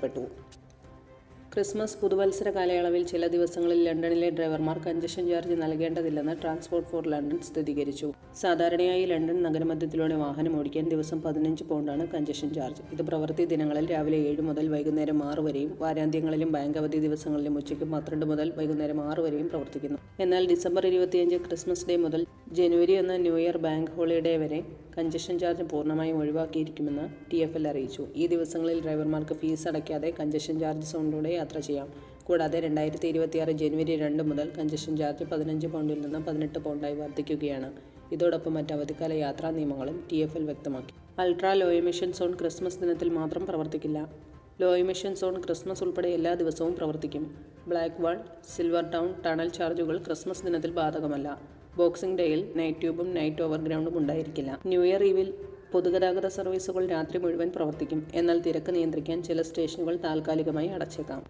പ്പെട്ടു ക്രിസ്മസ് പുതുവത്സര കാലയളവിൽ ചില ദിവസങ്ങളിൽ ലണ്ടനിലെ ഡ്രൈവർമാർ കഞ്ചഷൻ ചാർജ് നൽകേണ്ടതില്ലെന്ന് ട്രാൻസ്പോർട്ട് ഫോർ ലണ്ടൻ സ്ഥിരീകരിച്ചു. സാധാരണയായി ലണ്ടൻ നഗരമധ്യത്തിലൂടെ വാഹനം ഓടിക്കാൻ ദിവസം പതിനഞ്ച് പൗണ്ടാണ് കഞ്ചഷൻ ചാർജ്. ഇത് പ്രവൃത്തി ദിനങ്ങളിൽ രാവിലെ ഏഴ് മുതൽ വൈകുന്നേരം ആറ് വരെയും വാരാന്ത്യങ്ങളിലും ബാങ്ക് അവധി ദിവസങ്ങളിലും ഉച്ചയ്ക്ക് പന്ത്രണ്ട് മുതൽ വൈകുന്നേരം ആറ് വരെയും പ്രവർത്തിക്കുന്നു. എന്നാൽ ഡിസംബർ ഇരുപത്തിയഞ്ച് ക്രിസ്മസ് ഡേ മുതൽ ജനുവരി എന്ന ന്യൂ ഇയർ ബാങ്ക് ഹോളിഡേ വരെ കഞ്ചഷൻ ചാർജ് പൂർണമായും ഒഴിവാക്കിയിരിക്കുമെന്ന് ടി എഫ് എൽ അറിയിച്ചു. ഈ ദിവസങ്ങളിൽ ഡ്രൈവർമാർക്ക് ഫീസ് അടയ്ക്കാതെ കഞ്ചഷൻ ചാർജ് സോണിലൂടെ യാത്ര ചെയ്യാം. കൂടാതെ രണ്ടായിരത്തി ഇരുപത്തിയാറ് ജനുവരി രണ്ട് മുതൽ കഞ്ചഷൻ ചാർജ് പതിനഞ്ച് പൗണ്ടിൽ നിന്ന് പതിനെട്ട് പൗണ്ടായി വർദ്ധിക്കുകയാണ്. ഇതോടൊപ്പം മറ്റ് അവധിക്കാല യാത്രാ നിയമങ്ങളും ടി എഫ് എൽ വ്യക്തമാക്കി. Ultra low emission zone Christmas ദിനത്തിൽ മാത്രം പ്രവർത്തിക്കില്ല. ലോ എമിഷൻ സോൺ ക്രിസ്മസ് ഉൾപ്പെടെ എല്ലാ ദിവസവും പ്രവർത്തിക്കും. Blackwall Silvertown tunnel ചാർജുകൾ ക്രിസ്മസ് ദിനത്തിൽ ബാധകമല്ല. ബോക്സിംഗ് ഡേയിൽ നൈറ്റ് ട്യൂബും നൈറ്റ് ഓവർഗ്രൗണ്ടും ഉണ്ടായിരിക്കില്ല. ന്യൂ ഇയർ ഈവിൽ പൊതുഗതാഗത സർവീസുകൾ രാത്രി മുഴുവൻ പ്രവർത്തിക്കും. എന്നാൽ തിരക്ക് നിയന്ത്രിക്കാൻ ചില സ്റ്റേഷനുകൾ താൽക്കാലികമായി അടച്ചേക്കാം.